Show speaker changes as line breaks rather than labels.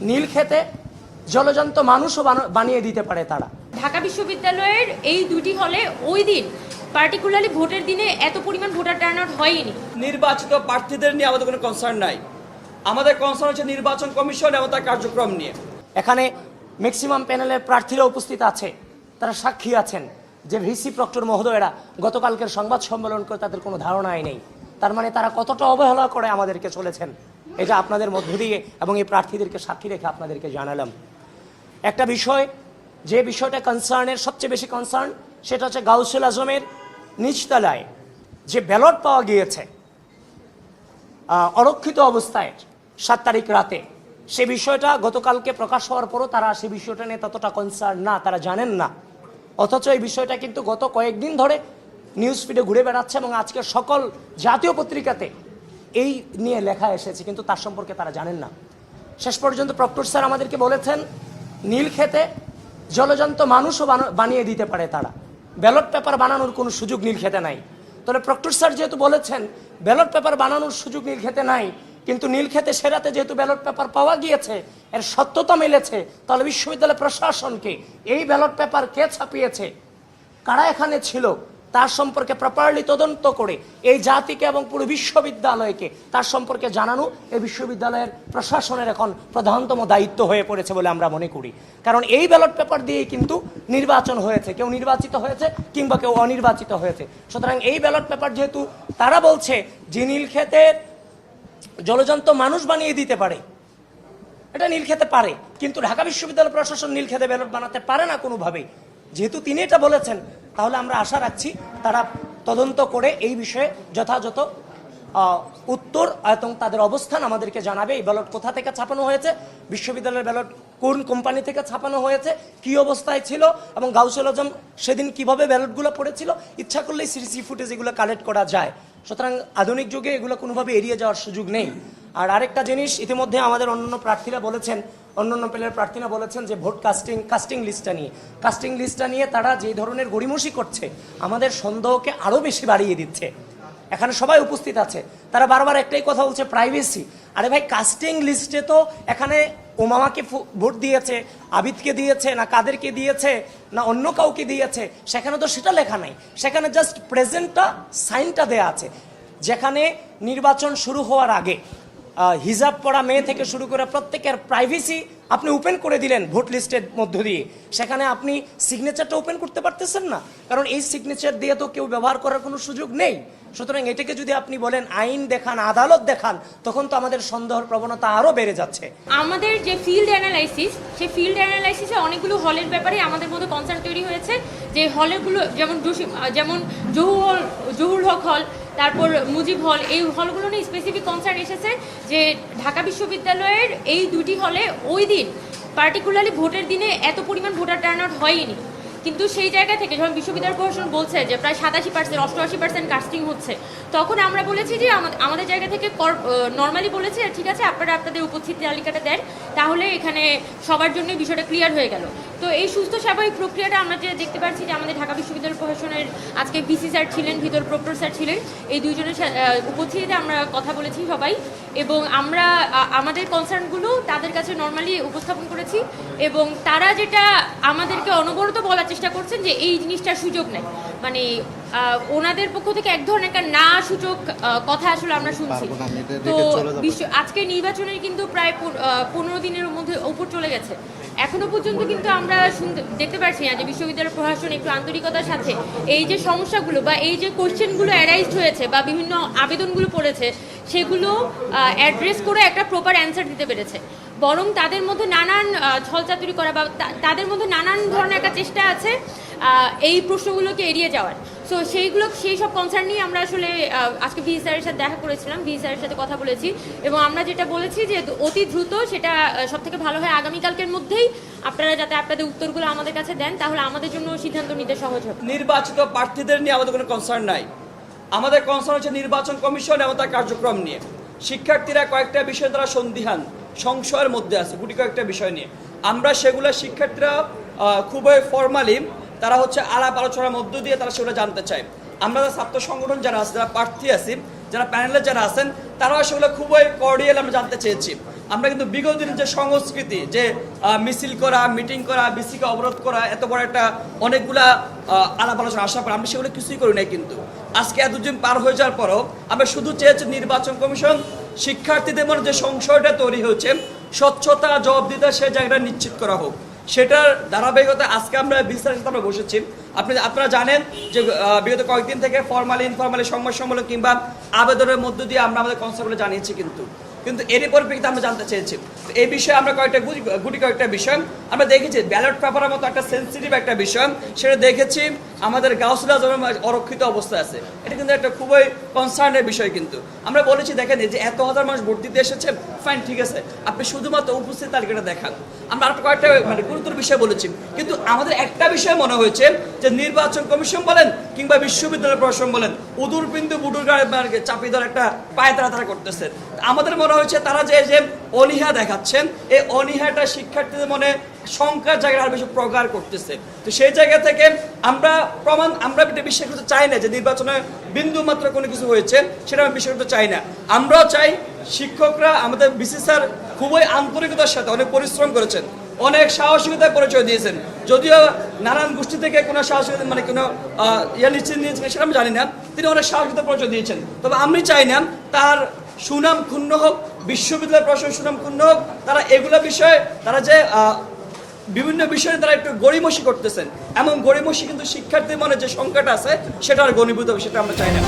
নীল খেতে জলজন্ত মানুষও বানা- বানিয়ে দিতে পারে তারা।
ঢাকা বিশ্ববিদ্যালয়ের এই দুটি হলে ওই দিন পার্টিকুলারলি ভোটের দিনে এত পরিমাণ ভোটার টার্ন আউট হয়নি।
নির্বাচিত প্রার্থীদের নিয়ে আমাদের কোনো কনসার্ন নাই। আমাদের কনসার্ন হচ্ছে নির্বাচন কমিশন এবং তার কার্যক্রম নিয়ে।
এখানে ম্যাক্সিমাম প্যানেলের প্রার্থীরা উপস্থিত আছে তারা সাক্ষী আছেন যে ভিসি প্রক্টর মহোদয়েরা গতকালকের সংবাদ সম্মেলন করে তাদের কোনো ধারণাই নেই। তার মানে তারা কতটা অবহেলা করে আমাদেরকে চলেছেন। এটা আপনাদের মধ্য দিয়ে এবং এই প্রার্থীদেরকে সাক্ষী রেখে আপনাদেরকে জানালাম। একটা বিষয়, যে বিষয়টা কনসার্নের সবচেয়ে বেশি কনসার্ন সেটা হচ্ছে গাউসুল আজমের নিচতলায় যে ব্যালট পাওয়া গিয়েছে অরক্ষিত অবস্থায় সাত তারিখ রাতে, সে বিষয়টা গতকালকে প্রকাশ হওয়ার পরও তারা সে বিষয়টা নিয়ে ততটা কনসার্ন না, তারা জানেন না। অথচ এই বিষয়টা কিন্তু গত কয়েকদিন ধরে নিউজ ফিডে ঘুরে বেড়াচ্ছে এবং আজকের সকল জাতীয় পত্রিকাতে এই নিয়ে লেখা এসেছে, কিন্তু তার সম্পর্কে তারা জানেন না। শেষ পর্যন্ত প্রক্টর স্যার আমাদেরকে বলেছেন, নীল খেতে জলজন্ত মানুষও বানা- বানিয়ে দিতে পারে তারা। ব্যালট পেপার বানানোর কোনো সুযোগ নীল খেতে নাই। তাহলে প্রক্টর স্যার যেহেতু বলেছেন, ব্যালট পেপার বানানোর সুযোগ নীল খেতে নাই, কিন্তু নীল খেতে সেরাতে যেহেতু ব্যালট পেপার পাওয়া গিয়েছে, এর সত্যতা মিলেছে, তাহলে বিশ্ববিদ্যালয় প্রশাসনকে এই ব্যালট পেপার কে ছাপিয়েছে? কারা এখানে ছিল? তার সম্পর্কে প্রপারলি তদন্ত করে এই জাতিকে এবং পুরো বিশ্ববিদ্যালয়কে তার সম্পর্কে জানানো এই বিশ্ববিদ্যালয়ের প্রশাসনের এখন প্রধানতম দায়িত্ব হয়ে পড়েছে বলে আমরা মনে করি। কারণ এই ব্যালট পেপার দিয়েই কিন্তু নির্বাচন হয়েছে। কেউ নির্বাচিত হয়েছে কিংবা কেউ অনির্বাচিত হয়েছে। সুতরাং এই ব্যালট পেপার যেহেতু তারা বলছে, যে নীলক্ষেতের জলজন্ত মানুষ বানিয়ে দিতে পারে। এটা নীল খেতে পারে। কিন্তু ঢাকা বিশ্ববিদ্যালয় প্রশাসন নীল খেতে ব্যালট বানাতে পারে না কোনোভাবেই। যেহেতু তিনি এটা বলেছেন তাহলে আমরা আশা রাখছি তারা তদন্ত করে এই বিষয়ে যথাযথ উত্তর এবং তাদের অবস্থান আমাদেরকে জানাবে। এই ব্যালট কোথা থেকে ছাপানো হয়েছে? বিশ্ববিদ্যালয়ের ব্যালট কোন কোম্পানি থেকে ছাপানো হয়েছে? কি অবস্থায় ছিল? এবং গাউসুল আজম সেদিন কীভাবে ব্যালটগুলো পড়েছিল? ইচ্ছা করলেই সিসি ফুটেজ এগুলো কালেক্ট করা যায়। সুতরাং আধুনিক যুগে এগুলো কোনোভাবে এড়িয়ে যাওয়ার সুযোগ নেই। আর আরেকটা জিনিস, ইতিমধ্যে আমাদের অন্যান্য প্রার্থীরা বলেছেন অন্যান্য প্লেয়ার প্রার্থীরা বলেছেন যে ভোট কাস্টিং কাস্টিং লিস্টটা নিয়ে। কাস্টিং লিস্টটা নিয়ে তারা যে ধরনের গড়িমসি করছে, আমাদের সন্দেহকে আরও বেশি বাড়িয়ে দিচ্ছে। এখানে সবাই উপস্থিত আছে। তারা বারবার একটাই কথা বলছে প্রাইভেসি আরে ভাই কাস্টিং লিস্টে তো এখানে ওমামাকে ভোট দিয়েছে, আবিদকে দিয়েছে, না কাদেরকে দিয়েছে, না অন্য কাউকে দিয়েছে। সেখানে তো সেটা লেখা নাই। সেখানে জাস্ট প্রেজেন্টটা সাইনটা দেয়া আছে। যেখানে নির্বাচন শুরু হওয়ার আগে হিজাব পড়া মেয়ে থেকে শুরু করে প্রত্যেকের প্রাইভেসি আপনি ওপেন করে দিলেন ভোট লিস্টের মধ্য দিয়ে। সেখানে আপনি সিগনেচারটা ওপেন করতে পারতেছেন না। কারণ এই সিগনেচার দিয়ে তো কেউ ব্যবহার করার কোনো সুযোগ নেই। সুতরাং এটাকে যদি আপনি বলেন আইন দেখান, আদালত দেখান, তখন তো আমাদের সন্দেহের প্রবণতা আরও বেড়ে যাচ্ছে।
আমাদের যে ফিল্ড অ্যানালাইসিস সেই ফিল্ড অ্যানালাইসিসে অনেকগুলো হলের ব্যাপারে আমাদের মধ্যে কনসার্ট তৈরি হয়েছে। যে হলেরগুলো যেমন যেমন জহুর জহুর হক হল তারপর মুজিব হল, এই হলগুলো নিয়ে স্পেসিফিক কনসার্ন এসেছে যে ঢাকা বিশ্ববিদ্যালয়ের এই দুটি হলে ওই দিন পার্টিকুলারলি ভোটের দিনে এত পরিমাণ ভোটার টার্ন আউট হয়নি। কিন্তু সেই জায়গা থেকে যখন বিশ্ববিদ্যালয় প্রশাসন বলছে যে প্রায় সাতাশি পার্সেন্ট অষ্টআশি পার্সেন্ট কাস্টিং হচ্ছে, তখন আমরা বলেছি যে আমাদের জায়গা থেকে কর নর্মালি বলেছে ঠিক আছে, আপনারা আপনাদের উপস্থিতি তালিকাটা দেন। তাহলে এখানে সবার জন্য বিষয়টা ক্লিয়ার হয়ে গেল। তো এই সুস্থ স্বাভাবিক প্রক্রিয়াটা আমরা যে দেখতে পাচ্ছি যে ঢাকা বিশ্ববিদ্যালয় প্রশাসনের আজকে বিসি স্যার ছিলেন, ভিতর প্রক্টর স্যার ছিলেন। এই দুইজনের উপস্থিতিতে আমরা কথা বলেছি সবাই এবং আমরা আমাদের কনসার্নগুলো তাদের কাছে নর্মালি উপস্থাপন করেছি এবং তারা যেটা আমাদেরকে অনবরত বলার চেষ্টা করছেন যে এই জিনিসটার সুযোগ নেই মানে ওনাদের পক্ষ থেকে এক ধরনের একটা না সূচক কথা আসলে আমরা শুনছি। তো। বিশ্ব আজকে নির্বাচনের কিন্তু প্রায় পনেরো দিনের মধ্যে ওপর চলে গেছে। এখনও পর্যন্ত কিন্তু আমরা শুনতে দেখতে পাচ্ছি না যে বিশ্ববিদ্যালয় প্রশাসন একটু আন্তরিকতার সাথে এই যে সমস্যাগুলো বা এই যে কোশ্চেনগুলো অ্যারাইজড হয়েছে বা বিভিন্ন আবেদনগুলো পড়েছে সেগুলো অ্যাড্রেস করে একটা প্রপার অ্যান্সার দিতে পেরেছে। বরং তাদের মধ্যে নানান ছলচাতুরি করা বা তাদের মধ্যে নানান ধরনের একটা চেষ্টা আছে এই প্রশ্নগুলোকে এড়িয়ে যাওয়ার। সো সেইগুলো, সেই সব কনসার্ন নিয়ে আমরা আসলে আজকে ভি স্যারের সাথে দেখা করেছিলাম ভি স্যারের সাথে কথা বলেছি। এবং আমরা যেটা বলেছি যে, অতি দ্রুত সেটা সব থেকে ভালো হয় আগামীকালকের মধ্যেই। আপনারা যাতে আপনাদের উত্তরগুলো আমাদের কাছে দেন, তাহলে আমাদের জন্য সিদ্ধান্ত নিতে সহজ হবে।
নির্বাচিত প্রার্থীদের নিয়ে আমাদের কোনো কনসার্ন নাই। আমাদের কনসার্ন হচ্ছে নির্বাচন কমিশন এবং তার কার্যক্রম নিয়ে। শিক্ষার্থীরা কয়েকটা বিষয়ে তারা সন্দিহান, সংশয়ের মধ্যে আছে, গুটি কয়েকটা বিষয় নিয়ে। আমরা সেগুলো শিক্ষার্থীরা খুবই ফর্মালি তারা হচ্ছে আলাপ আলোচনার মধ্য দিয়ে তারা সেগুলো জানতে চায়। আমরা ছাত্র সংগঠন যারা আছে, যারা প্রার্থী আছি, যারা প্যানেলে যারা আছেন, তারাও সেগুলো খুবই কর্ডিয়াল আমরা জানতে চেয়েছি। আমরা কিন্তু বিগত দিনের যে সংস্কৃতি, যে মিছিল করা মিটিং করা, বিসিকে অবরোধ করা, এত বড় একটা অনেকগুলা আলাপ আলোচনা আসার পর আমরা সেগুলো কিছুই করি নাই কিন্তু। আজকে এতদিন পার হয়ে যাওয়ার পরও আমরা শুধু চেয়েছি নির্বাচন কমিশন, শিক্ষার্থীদের মনে যে সংশয়টা তৈরি হয়েছে, স্বচ্ছতা, জবাবদিহিতা সে জায়গাটা নিশ্চিত করা হোক। সেটার ধারাবাহিকতা আজকে আমরা বিস্তারিত আমরা বসেছি। আপনি আপনারা জানেন যে বিগত কয়েকদিন থেকে ফর্মালি ইনফর্মালি সংবাদ সম্মেলন কিংবা আবেদনের মধ্য দিয়ে আমরা আমাদের কনসার্টগুলো জানিয়েছি কিন্তু। কিন্তু এরই পরিপ্রেক্ষিতে আমরা জানতে চেয়েছি। এই বিষয়ে আমরা কয়েকটা গুটি কয়েকটা বিষয়। আমরা দেখেছি ব্যালট পেপারের মতো একটা সেন্সিটিভ একটা বিষয়। সেটা দেখেছি আমাদের গাউসুল আজমের অরক্ষিত অবস্থায় আছে। এটা কিন্তু একটা খুবই কনসার্নের বিষয় কিন্তু। আমরা বলেছি, দেখেন যে এত হাজার মানুষ ভোট দিতে এসেছে ফাইন ঠিক আছে। আপনি শুধুমাত্র উপস্থিত তালিকাটা দেখান। আমরা আর কয়েকটা মানে গুরুত্বর বিষয় বলেছি। কিন্তু আমাদের একটা বিষয় মনে হয়েছে যে নির্বাচন কমিশন বলেন কিংবা বিশ্ববিদ্যালয় প্রশাসন বলেন, উদুর বিন্দু বুডুর গায়ে মানে চাপিয়ে দেওয়ার একটা পায়ে তারা তারা করতেছে। আমাদের মনে হয়েছে তারা যে যে অনীহা দেখাচ্ছেন, এই অনীহাটা শিক্ষার্থীদের মনে সংখ্যার জায়গায় আরও বেশি প্রগার করতেছে। তো সেই জায়গা থেকে আমরা প্রমাণ, আমরা এটা বিশ্বাস করতে চাই না যে নির্বাচনে বিন্দু মাত্র কোনো কিছু হয়েছে, সেটা আমরা বিশ্বাস করতে চাই না। আমরাও চাই শিক্ষকরা, আমাদের বিসি খুবই আন্তরিকতার সাথে অনেক পরিশ্রম করেছেন, অনেক সাহসিকতার পরিচয় দিয়েছেন। যদিও নানান গোষ্ঠী থেকে কোনো সাহসিকতা মানে কোনো ইয়া নিশ্চিত নিয়েছেন সেটা আমি জানি না, তিনি অনেক সাহসিকতার পরিচয় দিয়েছেন। তবে আমি চাই না তার সুনাম ক্ষুণ্ণ হোক, বিশ্ববিদ্যালয় প্রশাসন সুনাম ক্ষুণ্ণ হোক, তারা এগুলো বিষয়ে, তারা যে বিভিন্ন বিষয়ে তারা একটু গড়িমসি করতেছেন। এমন গড়িমসি কিন্তু শিক্ষার্থীর মনে যে সংখ্যাটা আছে, সেটা আর গণীভূত সেটা আমরা চাই না।